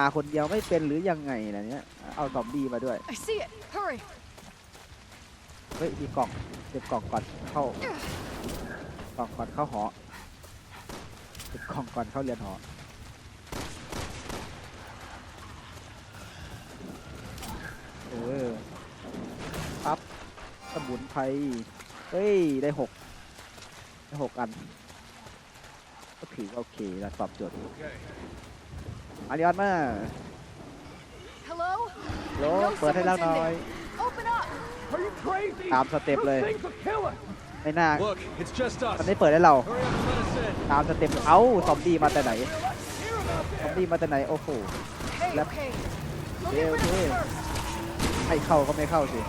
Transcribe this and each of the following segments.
มาคนเดียวไม่เป็นหรือยังไงล่ะเนี่ยเอาซอมบี้มาด้วย I see it. Hurry. เฮ้ยมีกล่องเก็บกล่องก่อนเข้ากล่องก่อนเข้าหอเก็บกล่องก่อนเข้าเรียนหอเออปั๊บสมุนไพรเฮ้ยได้หกได้หกอัน ก็ถือว่าโอเคแล้วตอบโจทย์ อาริออนมา Hello? โลเปิดให้แล้วหน่อย Open up. Are you crazy? ตามสเต็ปเลย Those things will kill us. ไม่น่า Look, it's just us. มันไม่เปิดให้เรา Hurry up and let us in. ตามสเต็ปเอ้าซอมบี้มาแต่ไหนซอมบี้มาแต่ไหนโอ้โห Hey, Left. okay. Look Yeah, at okay. Reynolds first. ไม่เข้าก็ไม่เข้าสิ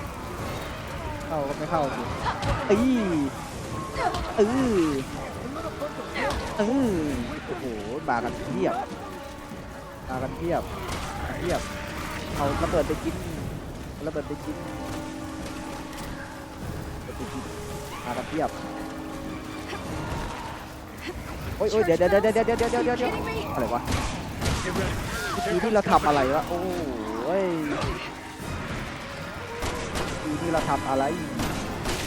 เข้าก็ไม่เข้าสิเอ้ยเออเออโอ้โหมากันเพียบ มากันเทียบมาเทียบ เอาระเบิดไปกินระเบิดไปกินระเบิดไปกินมากันเทียบโอ้ยโอ้ยเดี๋ยวเดี๋ยวเดี๋ยวเดี๋ยวเดี๋ยวเดี๋ยวเดี๋ยวอะไรวะทีที่เราทำอะไรวะโอ้ยทีที่เราทำอะไร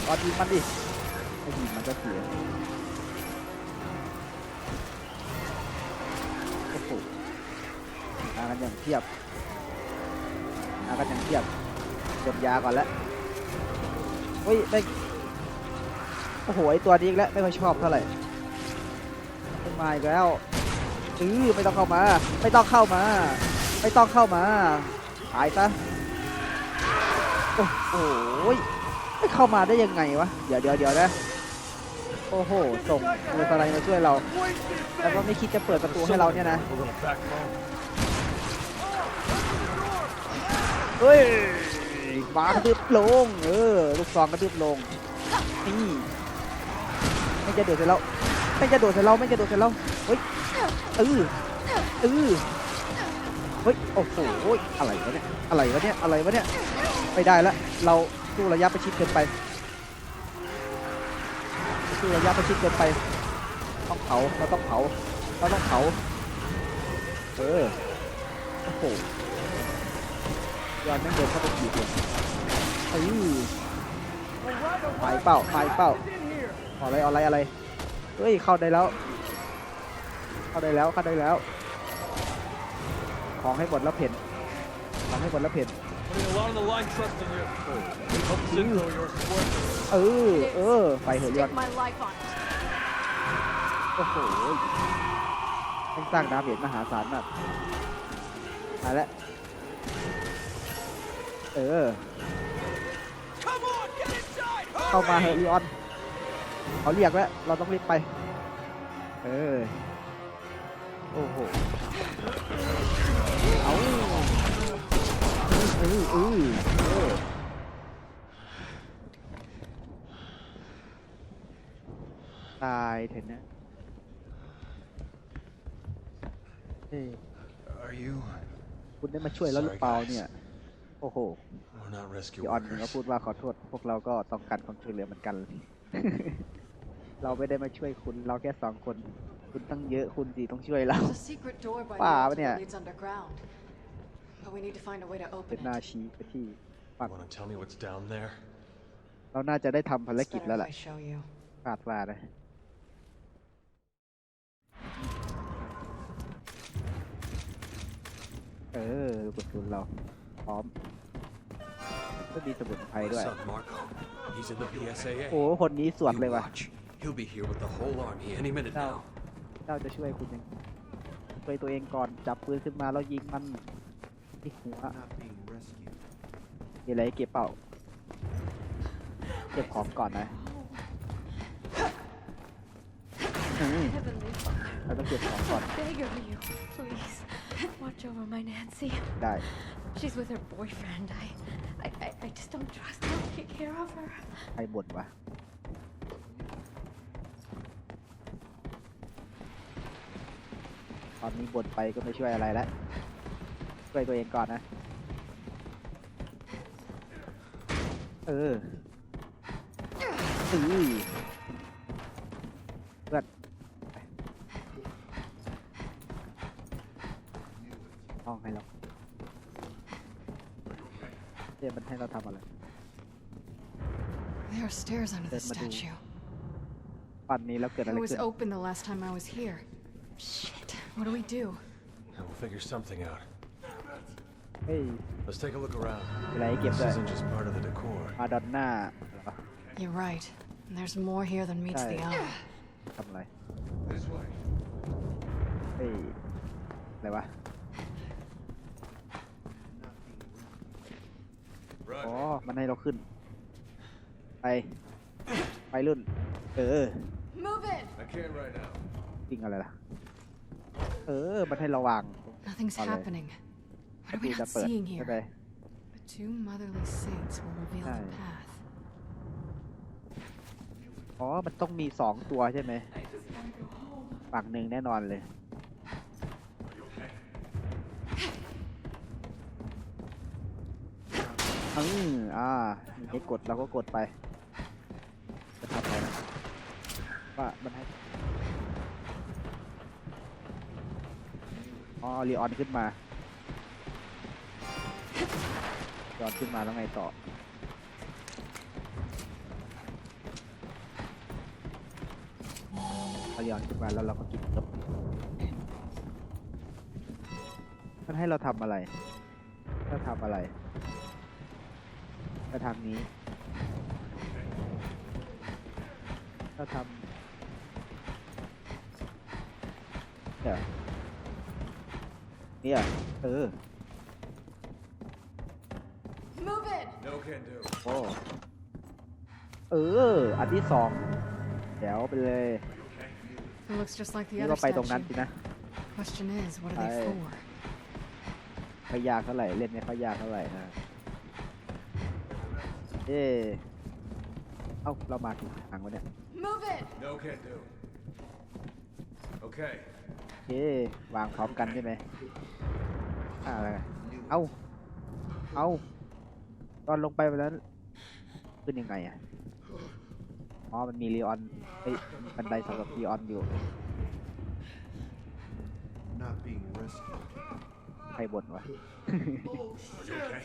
ตอนยิงมันดิไอ้ยิมันจะเสีย กันอย่างเทียบมากันอย่างเทียบกดยาก่อนแล้วเฮ้ยไม่โอ้โหไอตัวนี้อีกแล้วไม่ค่อยชอบเท่าไหร่ไม่มาอีกแล้วอือไม่ต้องเข้ามา ไม่ต้องเข้ามา ไม่ต้องเข้ามาหายซะโอ้โหไม่เข้ามาได้ยังไงวะเดี๋ยวเดี๋ยวเดี๋ยวนะโอ้โหส่งมือสไลด์มาช่วยเราแล้วก็ไม่คิดจะเปิดประตูให้เราเนี่ยนะ A little backbone. เฮ้ยมากระดึบลง เออ ลูกซองกระดึบลง นี่ไม่จะโดดใส่เราไม่จะโดดใส่เราไม่จะโดดใส่เราเฮ้ยเออเออเฮ้ย โอ้โห อะไรวะเนี่ย อะไรวะเนี่ย อะไรวะเนี่ย ไม่ได้ละ เราสู้ระยะประชิดเกินไปสู้ระยะประชิดเกินไป ต้องเผา เราต้องเผา เราต้องเผา เออ โอ้โห ยอนแม่งเดินเข้าไปขีดเลยเอ้ยไปเป้าไปเป้า In here. อะไรอะไรอะไร เฮ้ย เข้าได้แล้ว เข้าได้แล้วเข้าได้แล้ว ของให้หมดแล้วเพ่นของให้หมดแล้วเพ่น Putting a lot on the line trusting you. Hope this info of yours is worth it. เออ เออ ไปเหอะยอน Stake my life on it. โอ้โหแม่งสร้างดาเมจมหาศาลมากมาแล้ว เออ Come on, get inside. เข้ามาเหอะลีออนเขาเรียกแล้ว เราต้องรีบไป เออ โอ้โห เอาเออเออเออตายเถอะนะเฮ้ย Are you? คุณได้มาช่วยแล้วหรือเปล่าเนี่ยโอ้โห We're not rescue พี่ออนหนึ่งก็ workers. พูดว่าขอโทษ พวกเราก็ต้องการความช่วยเหลือเหมือนกัน เราไม่ได้มาช่วยคุณ เราแค่สองคน คุณตั้งเยอะคุณสิต้องช่วยเรา There's a secret door by the Wow, altar yeah. that leads underground. But we need to find a way to เป็น open หน้า it. ชี้ไปที่ You want to tell me what's down there? เราน่าจะได้ทำภาร It's กิจ better แล้ว if ล่ะ I show you. คาดว่านะ เออกดทุนเรา พร้อมก็มีสมุนไพร My ด้วย son Marco. He's in the PSAA. โอ้คนนี้สวด You เลยว่ะ watch. He'll be here with the whole army any minute No. now. เจ้าจะช่วยคุณยังช่วยตัวเองก่อนจับปืนขึ้นมาแล้วยิงมันที่หัว Not being rescued. มีอะไรให้เก็บเปล่า เก็บของก่อนนะอืม Heavenly Father, เราต้องเก็บของก่อน beg of you, please watch over my Nancy. ได้ She's with her boyfriend. I, I, I just don't trust him Take care of her. ใครบทวะ ตอนนี้บทไปก็ไม่ช่วยอะไรแล้วช่วยตัวเองก่อนนะ เอออือเพื่ต้องให้เรา เดี๋ยวมันให้เราทำอะไร There are stairs under the Dead Madu. statue. ปันนี้แล้วเกิดอะไร It was ขึ้น open the last time I was here. Shit. What do we do? We'll figure something out. เฮ้ย Let's take a look around. อะไรให้เก็บ This ด้วย isn't just part of the decor. มาดอนน่าเหรอ You're right. There's more here than meets the Right. eye. ทำอะไร This way. เฮ้ย อะไรวะ อ๋อ Roger. มันให้เราขึ้น ไป ไปรุ่น เออ Move in! I can't right now. วิ่งอะไรล่ะ เออ มันให้เราวาง Nothing's Vale. happening. ป What ระ are ตู we จะ not เปิด seeing ใช่ here? ไหม The two motherly saints will reveal the Right. path. อ๋อ มันต้องมีสองตัวใช่ไหมฝั่งหนึ่งแน่นอนเลย อืมอ่ามีให้กดเราก็กดไป จะทำอะไรนะว่ามันให้อ๋อรีออนขึ้นมารีออนขึ้นมาแล้วไงต่อพยอนขึ้นมาแล้วเราก็กินจบมันให้เราทำอะไรเราทำอะไร ไปทางนี้เราทำเนี่ยเนี่ยเออ Move in! No can do. โอ้เออ อันที่สองเดี๋ยวไปเลย It looks just like the นี่ other ก็ไปตรงนั้น statue. สินะ Question is, what are they Aye. for? ไม่ยากเท่าไหร่ เล่นไม่ค่อยยากเท่าไหร่นะ เอ๊ะเอ้าเรามาถูกทางวะเนี่ย Move in! No can do. Okay. เอ๊ะวางพร้อมกันใช่ไหมอ่าอะไรอะเอ้า เอ้า ตอนลงไปไปแล้ว ขึ้นยังไงอะ อ๋อ มันมีรีออนเอ้ยบันไดสำหรับรีออนอยู่ Not being rescued. ใครบ่นวะ Are you okay?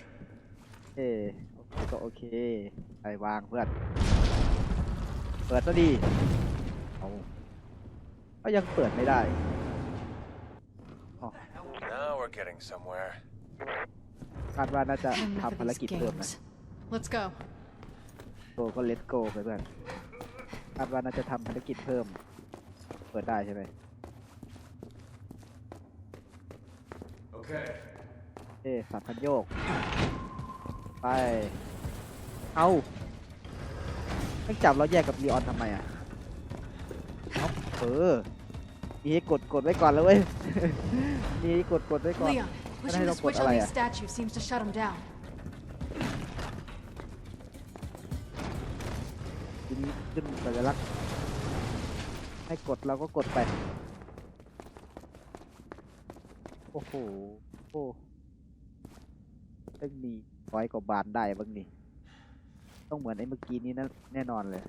เอ๊ะโอเค ก็โอเคไปวางเพื่อน เปิดซะดีเอาก็ยังเปิดไม่ได้ Now we're getting somewhere. คาดว่าน่าจะ Enough of ทำภาร these กิจเพิ่มนะ games. Let's go. โกก็เลตโกไปเพื่อนคาดว่าน่าจะทำภารกิจเพิ่ม เปิดได้ใช่ไหม Okay. เอ๊ะสับพันโยก ไป เอาไม่จับเราแยกกับลีออนทำไมอะเอาเออมีให้กดกดไว้ก่อนแล้วเว้ยมีให้กดกดไว้ก่อน Leon, pushing I the don't switch put on these Alaya. statues seems to shut them down. ทีนี้ขึ้นสัญลักษณ์ให้กดเราก็กดไป โอ้โห โอ้ต้องมี ร้อยกว่าบานได้บ้างนี่ ต้องเหมือนไอ้เมื่อกี้นี้นะแน่นอนเลย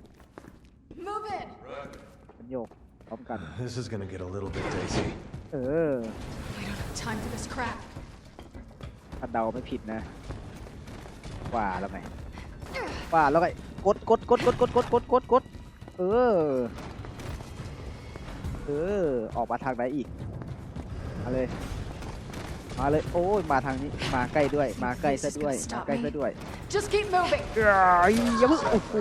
Move in! Roger. มันโยกพร้อมกัน This is gonna get a little bit dicey. เออ We don't have time for this crap. ถ้าเดาไม่ผิดนะ ว่าแล้วไงว่าแล้วไงกดกดกดกดกดกดกดกดกดเออ เออ ออกมาทางไหนอีกมาเลย มาเลยโอ้ยมาทางนี้มาใกล้ด้วย มาใกล้ซะด้วยมาใกล้ซะด้วย Just keep moving! เอ้ยอย่าเพิ่งโอ้โห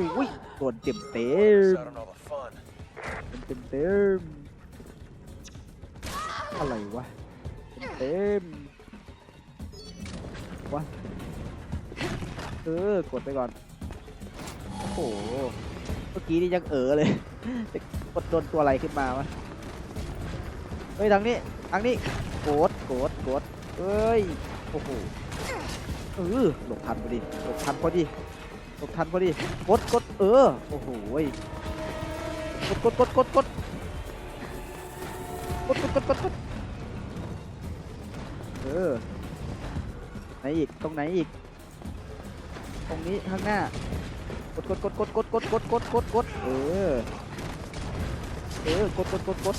โดนเต็มเต็ม Miss out on all the fun. เต็มเต็มอะไรวะเต็มเต็มวะเออกดไปก่อนโอ้โหเมื่อกี้นี่ยังเออเลยจะกดโดนตัวอะไรขึ้นมาวะเฮ้ยทางนี้ทางนี้กดกดกด เอ้ย โอ้โห เออหลบทันพอดี หลบทันพอดี หลบทันพอดี กดกดเออ โอ้โหยกดกดกดกดกดกดกดกดกดกดเออ ไหนอีก ตรงไหนอีก ตรงนี้ข้างหน้า กดกดกดกดกดกดกดกดกดกดเออ เออกดกดกดกด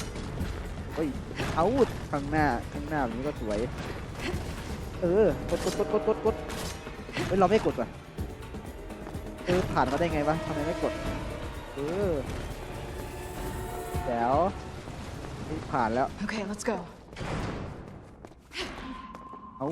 เฮ้ยเอาข้างหน้าข้างหน้าแบบนี้ก็สวย เออกดกดกดกดกดกดเฮ้ยเราไม่กดว่ะเออผ่านมาได้ไงวะทำไมไม่กด เออแจ๋วนี่ผ่านแล้ว Okay, let's go. เอา